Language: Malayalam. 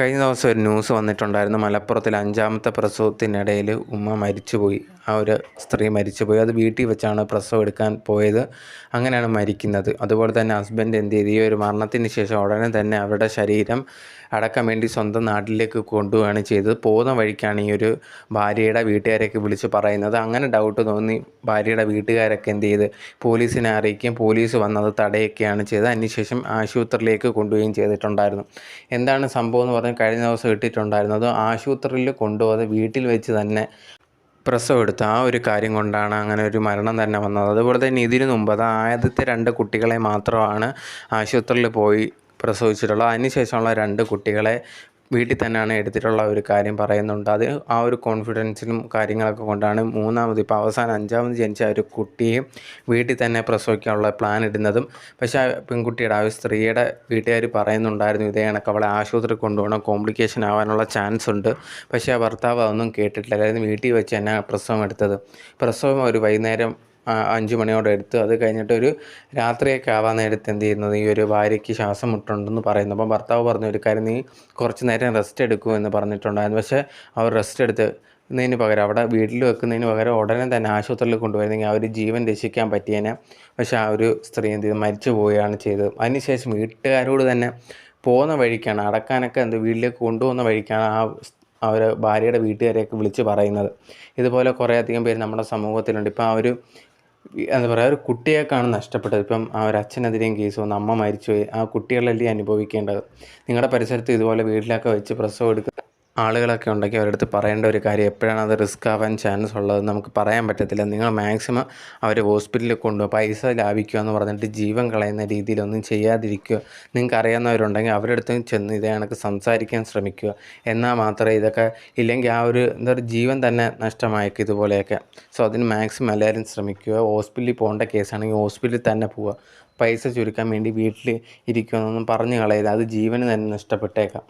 കഴിഞ്ഞ ദിവസം ഒരു ന്യൂസ് വന്നിട്ടുണ്ടായിരുന്നു. മലപ്പുറത്തിൽ അഞ്ചാമത്തെ പ്രസവത്തിനിടയിൽ ഉമ്മ മരിച്ചുപോയി. ആ ഒരു സ്ത്രീ മരിച്ചുപോയി. അത് വീട്ടിൽ വെച്ചാണ് പ്രസവം എടുക്കാൻ പോയത്. അങ്ങനെയാണ് മരിക്കുന്നത്. അതുപോലെ തന്നെ ഹസ്ബൻഡ് എന്ത് ചെയ്തു? ഈ ഒരു മരണത്തിന് ശേഷം ഉടനെ തന്നെ അവരുടെ ശരീരം അടക്കാൻ വേണ്ടി സ്വന്തം നാട്ടിലേക്ക് കൊണ്ടുപോവുകയാണ് ചെയ്തത്. പോകുന്ന വഴിക്കാണ് ഈ ഒരു ഭാര്യയുടെ വീട്ടുകാരെയൊക്കെ വിളിച്ച് പറയുന്നത്. അങ്ങനെ ഡൗട്ട് തോന്നി ഭാര്യയുടെ വീട്ടുകാരൊക്കെ എന്ത് ചെയ്ത്? പോലീസിനെ അറിയിക്കുകയും പോലീസ് വന്നത് തടയുകയാണ് ചെയ്തത്. അതിനുശേഷം ആശുപത്രിയിലേക്ക് കൊണ്ടുപോവുകയും ചെയ്തിട്ടുണ്ടായിരുന്നു. എന്താണ് സംഭവം എന്ന് പറഞ്ഞാൽ കഴിഞ്ഞ ദിവസം ഇട്ടിട്ടുണ്ടായിരുന്നത് ആശുപത്രിയിൽ കൊണ്ടുപോകാതെ വീട്ടിൽ വെച്ച് തന്നെ പ്രസവം എടുത്ത. ആ ഒരു കാര്യം കൊണ്ടാണ് അങ്ങനെ ഒരു മരണം തന്നെ വന്നത്. അതുപോലെ തന്നെ ഇതിനു മുമ്പ് അത് ആദ്യത്തെ രണ്ട് കുട്ടികളെ മാത്രമാണ് ആശുപത്രിയിൽ പോയി പ്രസവിച്ചിട്ടുള്ളത്. അതിനുശേഷമുള്ള രണ്ട് കുട്ടികളെ വീട്ടിൽ തന്നെയാണ് എടുത്തിട്ടുള്ള ഒരു കാര്യം പറയുന്നുണ്ട്. അത് ആ ഒരു കോൺഫിഡൻസിനും കാര്യങ്ങളൊക്കെ കൊണ്ടാണ് മൂന്നാമത് ഇപ്പോൾ അവസാനം അഞ്ചാമത് ജനിച്ച ഒരു കുട്ടിയെ വീട്ടിൽ തന്നെ പ്രസവിക്കാനുള്ള പ്ലാൻ ഇടുന്നതും. പക്ഷേ ആ പെൺകുട്ടിയുടെ ആ ഒരു സ്ത്രീയുടെ വീട്ടുകാർ പറയുന്നുണ്ടായിരുന്നു ഇതേ കണക്ക് അവളെ ആശുപത്രി കൊണ്ടുപോകണം കോംപ്ലിക്കേഷൻ ആവാനുള്ള ചാൻസ് ഉണ്ട്. പക്ഷേ ആ ഭർത്താവ് അതൊന്നും കേട്ടിട്ടില്ല. അതായത് വീട്ടിൽ വെച്ച് തന്നെ പ്രസവം എടുത്തത്. പ്രസവം ഒരു വൈകുന്നേരം അഞ്ച് മണിയോടെ എടുത്ത് അത് കഴിഞ്ഞിട്ട് ഒരു രാത്രിയൊക്കെ ആവാൻ നേരത്ത് എന്ത് ചെയ്യുന്നത് ഈ ഒരു ഭാര്യയ്ക്ക് ശ്വാസം മുട്ടുണ്ടെന്ന് പറയുന്നു. അപ്പം ഭർത്താവ് പറഞ്ഞു ഒരു കാര്യം നീ കുറച്ച് നേരം റെസ്റ്റ് എടുക്കൂ എന്ന് പറഞ്ഞിട്ടുണ്ടായിരുന്നു. പക്ഷേ അവർ റെസ്റ്റ് എടുത്ത് ന്നതിന് പകരം അവിടെ വീട്ടിൽ വെക്കുന്നതിന് പകരം ഉടനെ തന്നെ ആശുപത്രിയിൽ കൊണ്ടുപോയിരുന്നെങ്കിൽ ആ ഒരു ജീവൻ രക്ഷിക്കാൻ പറ്റിയേനെ. പക്ഷേ ആ ഒരു സ്ത്രീ എന്ത് ചെയ്തു? മരിച്ചു പോവുകയാണ് ചെയ്തത്. അതിനുശേഷം വീട്ടുകാരോട് തന്നെ പോകുന്ന വഴിക്കാണ് അടക്കാനൊക്കെ എന്ത് വീട്ടിലേക്ക് കൊണ്ടുപോകുന്ന വഴിക്കാണ് ആ അവർ ഭാര്യയുടെ വീട്ടുകാരെയൊക്കെ വിളിച്ച് പറയുന്നത്. ഇതുപോലെ കുറേ അധികം പേര് നമ്മുടെ സമൂഹത്തിലുണ്ട്. ഇപ്പം ആ ഒരു എന്താ പറയുക ഒരു കുട്ടിയേക്കാണ് നഷ്ടപ്പെട്ടത്. ഇപ്പം ആ ഒരു അച്ഛനെതിരെയും കേസ് വന്നു അമ്മ മരിച്ചുപോയി. ആ കുട്ടികളല്ലേ അനുഭവിക്കേണ്ടത്? നിങ്ങളുടെ പരിസരത്ത് ഇതുപോലെ വീട്ടിലൊക്കെ വെച്ച് പ്രസവം എടുക്കുന്ന ആളുകളൊക്കെ ഉണ്ടെങ്കിൽ അവരടുത്ത് പറയേണ്ട ഒരു കാര്യം എപ്പോഴാണ് അത് റിസ്ക് ആവാൻ ചാൻസ് ഉള്ളത് നമുക്ക് പറയാൻ പറ്റത്തില്ല. നിങ്ങൾ മാക്സിമം അവരെ ഹോസ്പിറ്റലിൽ കൊണ്ടുപോകുക പൈസ ലാഭിക്കുക എന്ന് പറഞ്ഞിട്ട് ജീവൻ കളയുന്ന രീതിയിലൊന്നും ചെയ്യാതിരിക്കുക. നിങ്ങൾക്ക് അറിയാവുന്നവരുണ്ടെങ്കിൽ അവരുടെ അടുത്ത് ചെന്ന് ഇതേ കണക്ക് സംസാരിക്കാൻ ശ്രമിക്കുക. എന്നാൽ മാത്രമേ ഇതൊക്കെ ഇല്ലെങ്കിൽ ആ ഒരു എന്താ പറയുക ജീവൻ തന്നെ നഷ്ടമായേക്കും ഇതുപോലെയൊക്കെ. സോ അതിന് മാക്സിമം എല്ലാവരും ശ്രമിക്കുക. ഹോസ്പിറ്റലിൽ പോകേണ്ട കേസാണെങ്കിൽ ഹോസ്പിറ്റലിൽ തന്നെ പോവുക. പൈസ ചുരുക്കാൻ വേണ്ടി വീട്ടിൽ ഇരിക്കുമെന്നൊന്നും പറഞ്ഞു കളയരുത്. അത് ജീവന് തന്നെ നഷ്ടപ്പെട്ടേക്കാം.